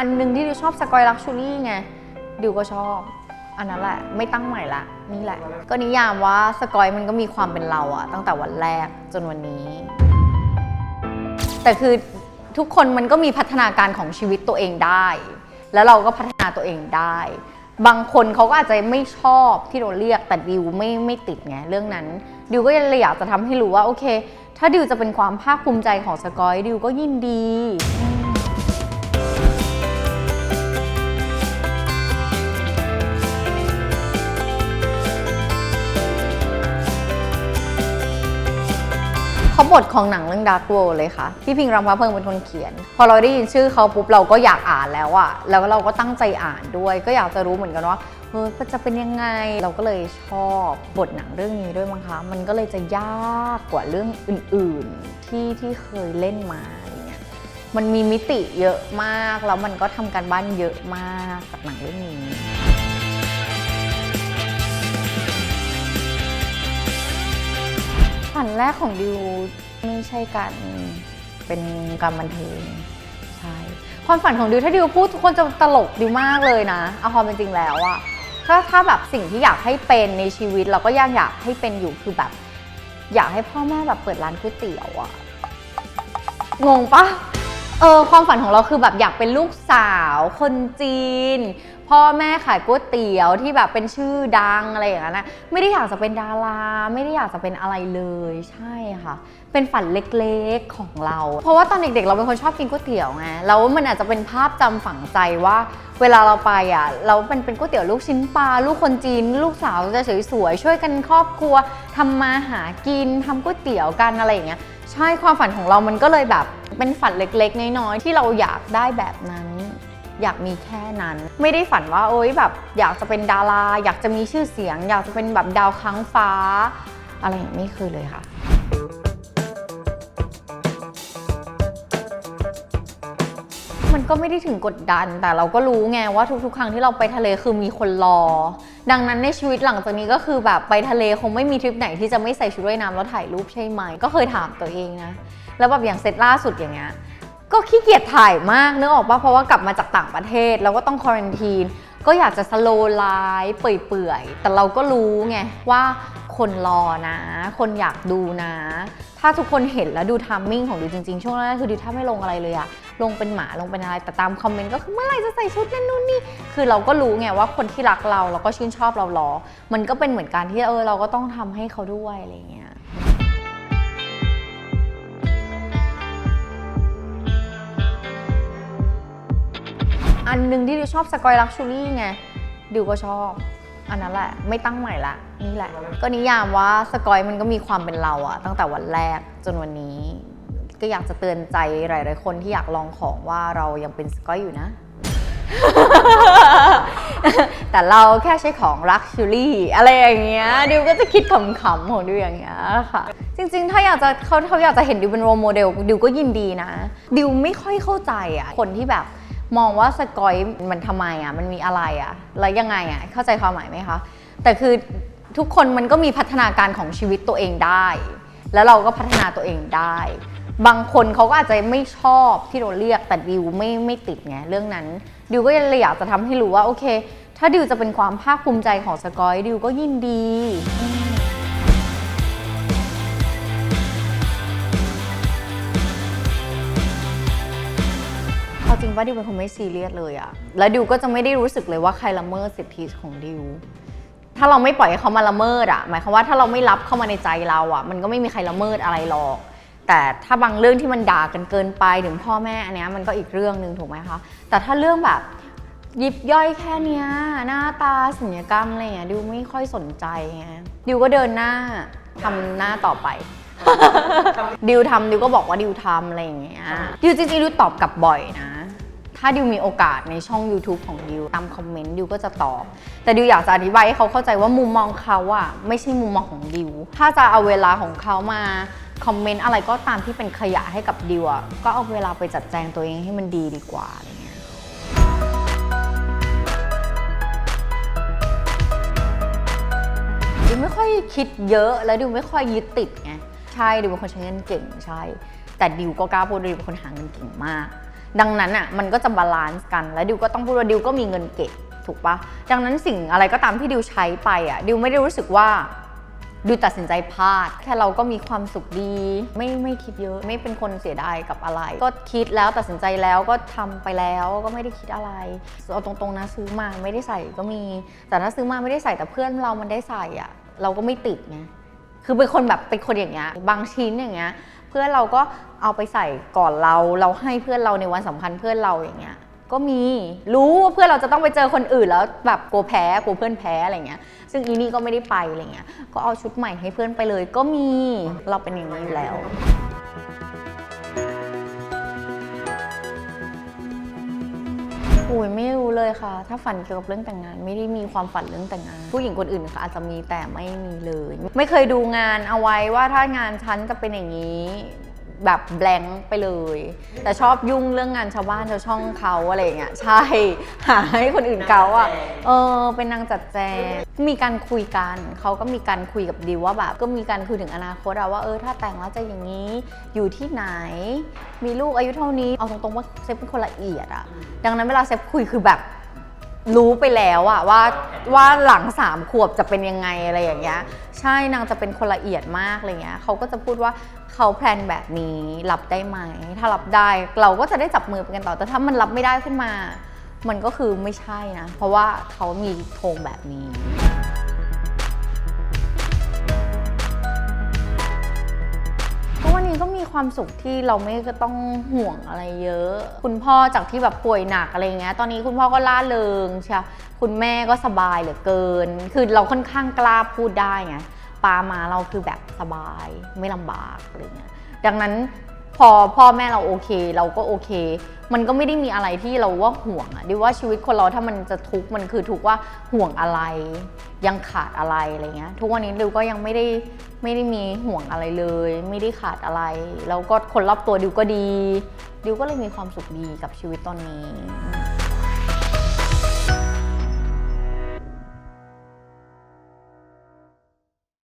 อันหนึ่งที่ดิวชอบสกอยลักชูรี่ไงดิวก็ชอบ อันนั้นแหละ ไม่ตั้งใหม่ละนี่แหละ ก็นิยามว่าสกอยมันก็มีความเป็นเราอะตั้งแต่วันแรกจนวันนี้ แต่คือทุกคนมันก็มีพัฒนาการของชีวิตตัวเองได้ แล้วเราก็พัฒนาตัวเองได้ บางคนเขาก็อาจจะไม่ชอบที่เราเรียกแต่ดิวไม่ไม่ติดไงเรื่องนั้นดิวก็เลยอยากจะทำให้รู้ว่าโอเค ถ้าดิวจะเป็นความภาคภูมิใจของสกอยดิวก็ยินดี บทของหนังเรื่อง Dark World เลยค่ะพี่พิงรำพะเพิงเป็นคนเขียน พอเราได้ยินชื่อเขาปุ๊บเราก็อยากอ่านแล้วอะแล้วเราก็ตั้งใจอ่านด้วย ก็อยากจะรู้เหมือนกันว่าเฮ้ยมันจะเป็นยังไง เราก็เลยชอบบทหนังเรื่องนี้ด้วยมั้งคะ มันก็เลยจะยากกว่าเรื่องอื่น ๆ ที่ที่เคยเล่นมาอะไรเงี้ย มันมีมิติเยอะมาก แล้วมันก็ทำการบ้านเยอะมากกับหนังเรื่องนี้ ฝันแรกของดิวไม่ใช่การเป็นการบันเทิงใช่ความฝันของดิวถ้าดิวพูดทุกคนจะตลกดิวมากเลยนะเอาความเป็นจริงแล้วอะถ้าถ้าแบบสิ่งที่อยากให้เป็นในชีวิตเราก็ยังอยากให้เป็นอยู่คือแบบ อยากให้พ่อแม่แบบเปิดร้านก๋วยเตี๋ยวอะงงปะเออความฝันของเราคือแบบอยากเป็นลูกสาว คนจีน พ่อแม่ขายก๋วยเตี๋ยวที่แบบเป็นชื่อดังอะไรอย่างนั้นนะไม่ได้อยากจะเป็นดาราไม่ได้อยากจะเป็นอะไรเลยใช่ค่ะ เป็นฝันเล็กๆของเรา เพราะว่าตอนเด็กๆ เราเป็นคนชอบกินก๋วยเตี๋ยวไงแล้วมันอาจจะเป็นภาพจำฝังใจว่าเวลาเราไปอะเราเป็นเป็นก๋วยเตี๋ยวลูกชิ้นปลาลูกคนจีน ลูกสาวจะสวยๆช่วยกันครอบครัวทำมาหากินทำก๋วยเตี๋ยวกันอะไรอย่างเงี้ยใช่ความฝันของเรามันก็เลยแบบเป็นฝันเล็กๆ น้อยๆที่เราอยากได้แบบนั้น อยากมีแค่นั้น ไม่ได้ฝันว่าโอ๊ยแบบอยากจะเป็นดารา อยากจะมีชื่อเสียง อยากจะเป็นแบบดาวค้างฟ้า อะไรอย่างนี้ไม่เคยเลยค่ะมันก็ไม่ได้ถึงกดดัน แต่เราก็รู้ไงว่าทุก ๆ ครั้งที่เราไปทะเลคือมีคนรอ ดังนั้นในชีวิตหลังจากนี้ก็คือแบบไปทะเลคงไม่มีทริปไหนที่จะไม่ใส่ชุดว่ายน้ำแล้วถ่ายรูปใช่ไหม ก็เคยถามตัวเองนะ แล้วแบบอย่างเซตล่าสุดอย่างเงี้ย ก็ขี้เกียจถ่ายมากนึกออกปะเพราะว่ากลับมาจากต่างประเทศแล้วก็ต้องควอนทีนก็อยากจะสโลไลฟ์เปื่อยๆ แต่เราก็รู้ไงว่าคนรอนะ คนอยากดูนะ ถ้าทุกคนเห็นแล้วดูทัมมิ่งของดิวจริงๆ ช่วงแรกคือดิวแทบไม่ลงอะไรเลยอะลงเป็นหมาลงเป็นอะไร แต่ตามคอมเมนต์ก็คือเมื่อไหร่จะใส่ชุดนั่นนู่นนี่ คือเราก็รู้ไงว่าคนที่รักเราแล้วก็ชื่นชอบเรารอ มันก็เป็นเหมือนการที่เออเราก็ต้องทำให้เขาด้วยอะไรอย่างเงี้ย อันหนึ่งที่ดิวชอบสกอยลักชูรี่ไงดิวก็ชอบ อันนั้นแหละ ไม่ตั้งใหม่ละนี่แหละ ก็นิยามว่าสกอยมันก็มีความเป็นเราอะตั้งแต่วันแรกจนวันนี้ ก็อยากจะเตือนใจหลาย ๆ คนที่อยากลองของว่าเรายังเป็นสกอยอยู่นะ แต่เราแค่ใช้ของลักชูรี่อะไรอย่างเงี้ยดิวก็จะคิดขำๆของดิวอย่างเงี้ยค่ะ จริง ๆ ถ้าอยากจะเขาเขาอยากจะเห็นดิวเป็นโรโมเดลดิวก็ยินดีนะดิวไม่ค่อยเข้าใจอะคนที่แบบ มองว่าสกอยมันทำไมอะ มันมีอะไรอะ แล้วยังไงอะ เข้าใจความหมายไหมคะ แต่คือทุกคนมันก็มีพัฒนาการของชีวิตตัวเองได้ แล้วเราก็พัฒนาตัวเองได้ บางคนเขาก็อาจจะไม่ชอบที่เราเรียก แต่ดิวไม่ไม่ติดไงเรื่องนั้น ดิวก็เลยอยากจะทำให้รู้ว่าโอเค ถ้าดิวจะเป็นความภาคภูมิใจของสกอยดิวก็ยินดี ว่าดิวเป็นคนไม่ซีเรียสเลยอะแล้วดิวก็จะไม่ได้รู้สึกเลยว่าใครละเมิดสิทธิของดิว ถ้าเราไม่ปล่อยให้เขามาละเมิดอะหมายความว่าถ้าเราไม่รับเข้ามาในใจเราอะมันก็ไม่มีใครละเมิดอะไรหรอก แต่ถ้าบางเรื่องที่มันด่ากันเกินไปถึงพ่อแม่อันเนี้ยมันก็อีกเรื่องหนึ่งถูกไหมคะ แต่ถ้าเรื่องแบบยิบย่อยแค่เนี้ยหน้าตาสัญญกรรมอะไรเงี้ยดิวไม่ค่อยสนใจไงดิวก็เดินหน้าทำหน้าต่อไปดิวทำดิวก็บอกว่าดิวทำอะไรอย่างเงี้ยดิวจริงๆดิวตอบกลับบ่อยนะ ถ้าดิวมีโอกาสในช่อง YouTube ของดิวตามคอมเมนต์ดิวก็จะตอบ แต่ดิวอยากจะอธิบายให้เขาเข้าใจว่ามุมมองเขาอะไม่ใช่มุมมองของดิว ถ้าจะเอาเวลาของเขามาคอมเมนต์อะไรก็ตามที่เป็นขยะให้กับดิวอะก็เอาเวลาไปจัดแจงตัวเองให้มันดีดีกว่าอะไรเงี้ยดิวไม่ค่อยคิดเยอะแล้วดิวไม่ค่อยยึดติดไงใช่ดิวเป็นคนใช้เงินเก่งใช่ แต่ดิวก็กล้าพูดดิวเป็นคนหาเงินเก่งมาก ดังนั้นอะมันก็จะบาลานซ์กัน แล้วดิวก็ต้องพูดว่าดิวก็มีเงินเก็บถูกปะดังนั้นสิ่งอะไรก็ตามที่ดิวใช้ไปอะดิวไม่ได้รู้สึกว่าดูตัดสินใจพลาด แค่เราก็มีความสุขดี ไม่ไม่คิดเยอะ ไม่เป็นคนเสียดายกับอะไร ก็คิดแล้วตัดสินใจแล้วก็ทำไปแล้วก็ไม่ได้คิดอะไรเอาตรงๆนะซื้อมาไม่ได้ใส่ก็มี แต่ถ้าซื้อมาไม่ได้ใส่แต่เพื่อนเรามันได้ใส่อะเราก็ไม่ติดไง คือเป็นคนแบบเป็นคนอย่างเงี้ยบางชิ้นอย่างเงี้ยเพื่อนเราก็เอาไปใส่ก่อนเราเราให้เพื่อนเราในวันสำคัญเพื่อนเราอย่างเงี้ยก็มีรู้ว่าเพื่อนเราจะต้องไปเจอคนอื่นแล้วแบบกลัวแพ้กลัวเพื่อนแพ้อะไรเงี้ย ซึ่งอีนี่ก็ไม่ได้ไปอะไรเงี้ยก็เอาชุดใหม่ให้เพื่อนไปเลยก็มีเราเป็นอย่างนี้อยู่แล้ว โอ้ยไม่รู้เลยค่ะ ถ้าฝันเกี่ยวกับเรื่องแต่งงาน ไม่ได้มีความฝันเรื่องแต่งงาน ผู้หญิงคนอื่นค่ะอาจจะมีแต่ไม่มีเลย ไม่เคยดูงานเอาไว้ว่าถ้างานฉันจะเป็นอย่างนี้ แบบแบงค์ไปเลย แต่ชอบยุ่งเรื่องงานชาวบ้านชาวช่องเขาอะไรเงี้ยใช่ หาให้คนอื่นเขาอะเออเป็นนางจัดแจงมีการคุยกันเขาก็มีการคุยกับดิวว่าแบบก็มีการคุยถึงอนาคตอะว่าเออถ้าแต่งแล้วจะอย่างนี้อยู่ที่ไหน มีลูกอายุเท่านี้เอาตรงๆว่าเซฟเป็นคนละเอียดอะดังนั้นเวลาเซฟคุยคือแบบ รู้ไปแล้วอะว่าว่าหลังสามขวบจะเป็นยังไงอะไรอย่างเงี้ย ใช่นางจะเป็นคนละเอียดมากอะไรเงี้ยเขาก็จะพูดว่าเขาแพลนแบบนี้รับได้ไหมถ้ารับได้เราก็จะได้จับมือไปกันต่อ แต่ถ้ามันรับไม่ได้ขึ้นมา มันก็คือไม่ใช่นะ เพราะว่าเขามีโทงแบบนี้ ความสุขที่เราไม่ต้องห่วงอะไรเยอะ คุณพ่อจากที่แบบป่วยหนักอะไรเงี้ย ตอนนี้คุณพ่อก็ล่าเริงใช่ปะคุณแม่ก็สบายเหลือเกิน คือเราค่อนข้างกล้าพูดได้ไงปามาเราคือแบบสบายไม่ลำบากอะไรเงี้ย ดังนั้นพอพ่อแม่เราโอเค เราก็โอเค มันก็ไม่ได้มีอะไรที่เราว่าห่วงอะดิว่าชีวิตคนเราถ้ามันจะทุกข์มันคือทุกข์ว่าห่วงอะไร ยังขาดอะไรอะไรเงี้ยทุกวันนี้ดิวก็ยังไม่ได้ไม่ได้มีห่วงอะไรเลย ไม่ได้ขาดอะไร แล้วก็คนรอบตัวดิวก็ดี ดิวก็เลยมีความสุขดีกับชีวิตตอนนี้